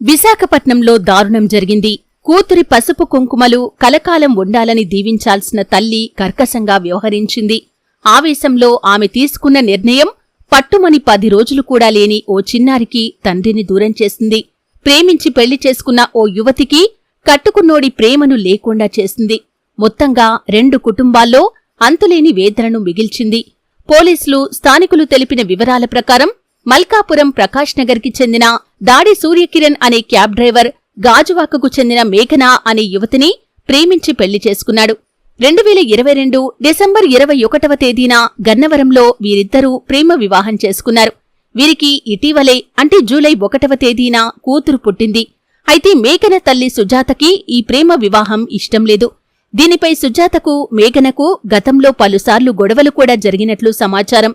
విశాఖపట్నంలో దారుణం జరిగింది. కూతురి పసుపు కుంకుమలు కలకాలం ఉండాలని దీవించాల్సిన తల్లి కర్కశంగా వ్యవహరించింది. ఆవేశంలో ఆమె తీసుకున్న నిర్ణయం పట్టుమని పది రోజులు కూడా లేని ఓ చిన్నారికి తండ్రిని దూరం చేసింది. ప్రేమించి పెళ్ళి చేసుకున్న ఓ యువతికి కట్టుకున్నోడి ప్రేమను లేకుండా చేసింది. మొత్తంగా రెండు కుటుంబాల్లో అంతులేని వేదనను మిగిల్చింది. పోలీసులు స్థానికులు తెలిపిన వివరాల ప్రకారం మల్కాపురం ప్రకాష్ నగర్కి చెందిన దాడి సూర్యకిరణ్ అనే క్యాబ్ డ్రైవర్ గాజువాకకు చెందిన మేఘన అనే యువతిని ప్రేమించి పెళ్ళి చేసుకున్నాడు. రెండు వేల ఇరవై రెండు డిసెంబర్ ఇరవై ఒకటవ తేదీన గన్నవరంలో వీరిద్దరూ ప్రేమ వివాహం చేసుకున్నారు. వీరికి ఇటీవలే అంటే జూలై ఒకటవ తేదీన కూతురు పుట్టింది. అయితే మేఘన తల్లి సుజాతకి ఈ ప్రేమ వివాహం ఇష్టం లేదు. దీనిపై సుజాతకు మేఘనకు గతంలో పలుసార్లు గొడవలు కూడా జరిగినట్లు సమాచారం.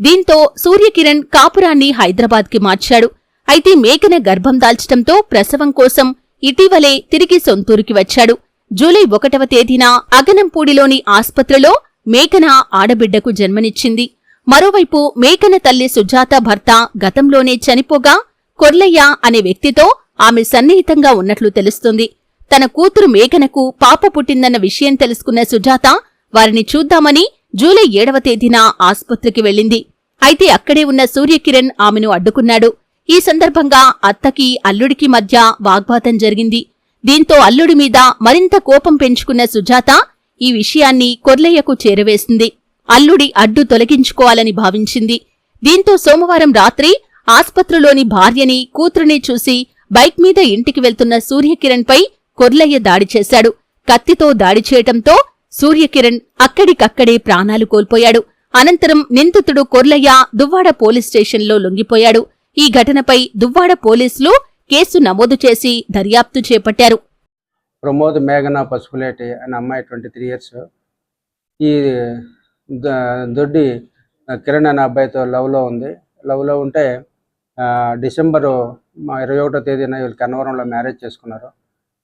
దీంతో సూర్యకిరణ్ కాపురాన్ని హైదరాబాద్కి మార్చాడు. అయితే మేకన గర్భం దాల్చటంతో ప్రసవం కోసం ఇటీవలే తిరిగి సొంతూరుకి వచ్చాడు. జూలై ఒకటవ తేదీన అగనంపూడిలోని ఆస్పత్రిలో మేకన ఆడబిడ్డకు జన్మనిచ్చింది. మరోవైపు మేకన తల్లి సుజాత భర్త గతంలోనే చనిపోగా కొర్లయ్య అనే వ్యక్తితో ఆమె సన్నిహితంగా ఉన్నట్లు తెలుస్తుంది. తన కూతురు మేఘనకు పాప పుట్టిందన్న విషయం తెలుసుకున్న సుజాత వారిని చూద్దామని జూలై ఏడవ తేదీన ఆస్పత్రికి వెళ్ళింది. అయితే అక్కడే ఉన్న సూర్యకిరణ్ ఆమెను అడ్డుకున్నాడు. ఈ సందర్భంగా అత్తకి అల్లుడికి మధ్య వాగ్వాదం జరిగింది. దీంతో అల్లుడి మీద మరింత కోపం పెంచుకున్న సుజాత ఈ విషయాన్ని కొర్లయ్యకు చేరవేసింది. అల్లుడి అడ్డు తొలగించుకోవాలని భావించింది. దీంతో సోమవారం రాత్రి ఆస్పత్రిలోని భార్యని కూతురిని చూసి బైక్ మీద ఇంటికి వెళ్తున్న సూర్యకిరణ్పై కొర్లయ్య దాడి చేశాడు. కత్తితో దాడి చేయటంతో సూర్యకిరణ్ అక్కడికక్కడే ప్రాణాలు కోల్పోయాడు. అనంతరం నిందితుడు కొర్లయ్య దువ్వాడ పోలీస్ స్టేషన్లో లొంగిపోయాడు. ఈ ఘటనపై దువ్వాడ పోలీసులు కేసు నమోదు చేసి దర్యాప్తు చేపట్టారు. ప్రమోద్ మేఘన పసుపులేటి అనే అమ్మాయి ట్వంటీ త్రీ ఇయర్స్. ఈ ద- దొడ్డి కిరణ్ అనే అబ్బాయితో లవ్లో ఉంది. లవ్లో ఉంటే డిసెంబరు ఇరవై ఒకటో తేదీన వీళ్ళు కన్నవరంలో మ్యారేజ్ చేసుకున్నారు.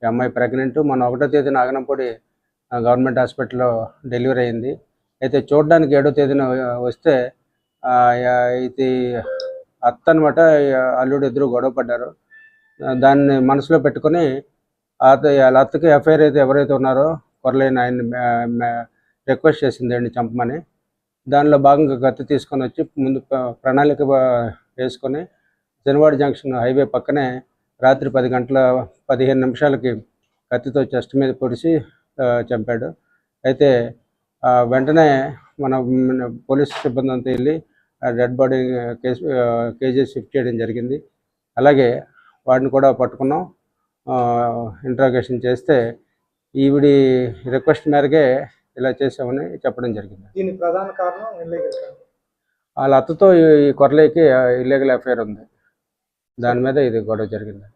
ఈ అమ్మాయి ప్రెగ్నెంట్. మన ఒకటో తేదీన అగనంపూడి గవర్నమెంట్ హాస్పిటల్లో డెలివరీ అయింది. అయితే చూడడానికి ఏడో తేదీన వస్తే ఇది అత్త అనమాట అల్లుడు ఇద్దరు గొడవ పడ్డారు. దాన్ని మనసులో పెట్టుకొని అత వాళ్ళ అత్తకి ఎఫ్ఐఆర్ అయితే ఎవరైతే ఉన్నారో కొరలేని ఆయన్ని రిక్వెస్ట్ చేసింది అండి చంపమని. దానిలో భాగంగా కత్తి తీసుకొని వచ్చి ముందు ప్రణాళిక వేసుకొని జనవాడ జంక్షన్ హైవే పక్కనే రాత్రి పది గంటల పదిహేను నిమిషాలకి కత్తితో చెస్ట్ మీద పొడిచి చంపాడు. అయితే వెంటనే మన మన పోలీస్ సిబ్బంది అంతా వెళ్ళి dead body case KG shift చేయడం జరిగింది. అలాగే వాడిని కూడా పట్టుకున్నాం. ఇంట్రాగేషన్ చేస్తే ఈవిడి రిక్వెస్ట్ మేరకే ఇలా చేసామని చెప్పడం జరిగింది. దీని ప్రధాన కారణం వాళ్ళ అత్తతో ఈ కొరలేకి ఇల్లీగల్ అఫైర్ ఉంది. దాని మీద ఇది గొడవ జరిగింది.